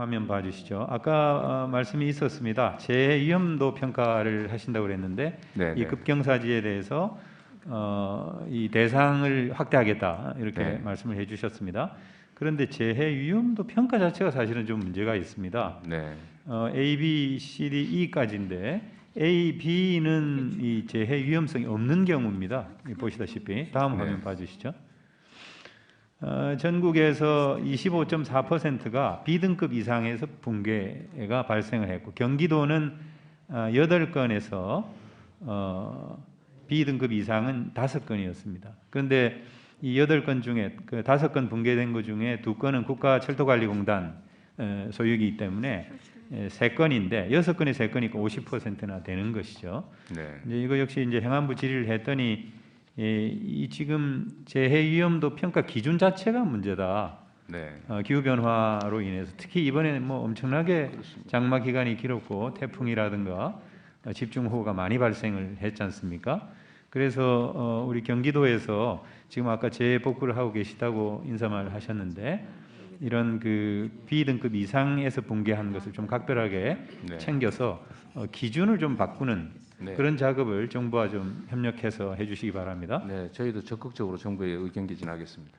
화면 봐주시죠. 아까 어, 말씀이 있었습니다. 재해 위험도 평가를 하신다고 그랬는데 네, 이 네. 급경사지에 대해서 어, 이 대상을 확대하겠다 이렇게 네. 말씀을 해주셨습니다. 그런데 재해 위험도 평가 자체가 사실은 좀 문제가 있습니다. 네. 어, A, B, C, D, E까지인데 A, B는 이 재해 위험성이 없는 경우입니다. 이 보시다시피 다음 화면 네. 봐주시죠. 어, 전국에서 25.4%가 B등급 이상에서 붕괴가 발생을 했고 경기도는 어, 8건에서 어, B등급 이상은 5건이었습니다. 그런데 이 8건 중에 그 5건 붕괴된 것 중에 2건은 국가철도관리공단 어, 소유이기 때문에 에, 3건인데 6건이 3건이니까 50%나 되는 것이죠. 네. 이제 이거 역시 이제 행안부 질의를 했더니 예, 이 지금 재해 위험도 평가 기준 자체가 문제다. 네. 어, 기후 변화로 인해서 특히 이번에는 뭐 엄청나게 장마 기간이 길었고 태풍이라든가 어, 집중호우가 많이 발생을 했지 않습니까? 그래서 어, 우리 경기도에서 지금 아까 재복구를 하고 계시다고 인사말 하셨는데 이런 그 B등급 이상에서 붕괴한 것을 좀 각별하게 네. 챙겨서 어, 기준을 좀 바꾸는 네. 그런 작업을 정부와 좀 협력해서 해주시기 바랍니다. 네, 저희도 적극적으로 정부에 의견 개진하겠습니다.